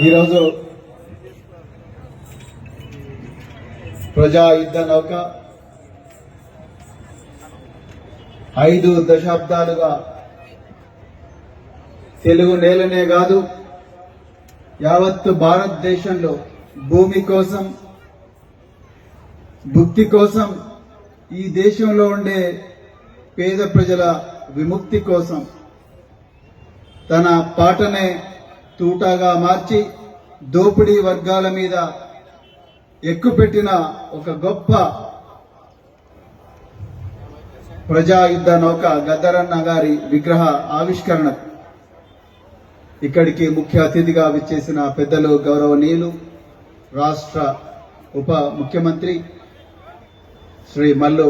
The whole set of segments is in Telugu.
ఈరోజు ప్రజా యుద్ధ నౌక ఐదు దశాబ్దాలుగా తెలుగు నేలనే కాదు యావత్తు భారతదేశంలో భూమి కోసం భుక్తి కోసం ఈ దేశంలో ఉండే పేద ప్రజల విముక్తి కోసం తన పాటనే తూటాగా మార్చి దోపిడీ వర్గాల మీద ఎక్కుపెట్టిన ఒక గొప్ప ప్రజాయుద్ధ నౌక గద్దరన్న గారి విగ్రహ ఆవిష్కరణ. ఇక్కడికి ముఖ్య అతిథిగా విచ్చేసిన పెద్దలు గౌరవనీయులు రాష్ట్ర ఉప ముఖ్యమంత్రి శ్రీ మల్లు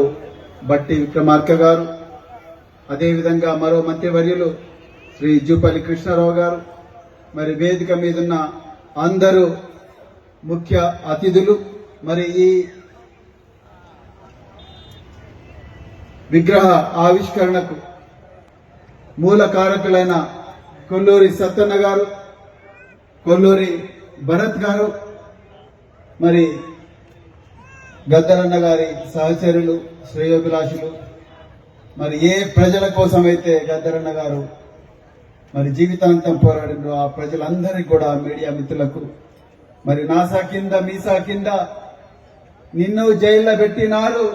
బట్టి విక్రమార్క గారు అదేవిధంగా మరో మంత్రివర్యులు శ్రీ జూపల్లి కృష్ణారావు గారు మరి వేదిక మీదున్న అందరూ ముఖ్య అతిథులు మరి ఈ విగ్రహ ఆవిష్కరణకు మూల కారకులైన కొల్లూరి సత్తన్న గారు కొల్లూరి భరత్ గారు మరి గద్దరన్న గారి సహచరులు శ్రేయోభిలాషులు మరి ఏ ప్రజల కోసమైతే గద్దరన్న గారు మరి జీవితాంతం పోరాడిన ఆ ప్రజలందరికీ కూడా మీడియా మిత్రులకు మరి నాసా కింద మీసా కింద నిన్ను జైల్లో పెట్టినారు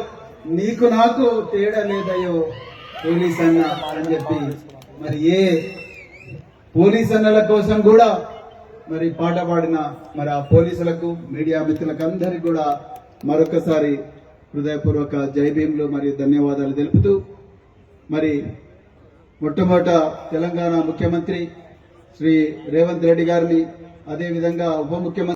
నీకు నాకు తేడా లేదయ్యో పోలీస్ అన్న అని చెప్పి మరి ఏ పోలీస్ అన్నల కోసం కూడా మరి పాట పాడిన మరి ఆ పోలీసులకు మీడియా మిత్రులకు అందరికి కూడా మరొకసారి హృదయపూర్వక జైభీములు మరియు ధన్యవాదాలు తెలుపుతూ మరి మొట్టమొదట తెలంగాణ ముఖ్యమంత్రి శ్రీ రేవంత్ రెడ్డి గారిని అదేవిధంగా ఉప ముఖ్యమంత్రి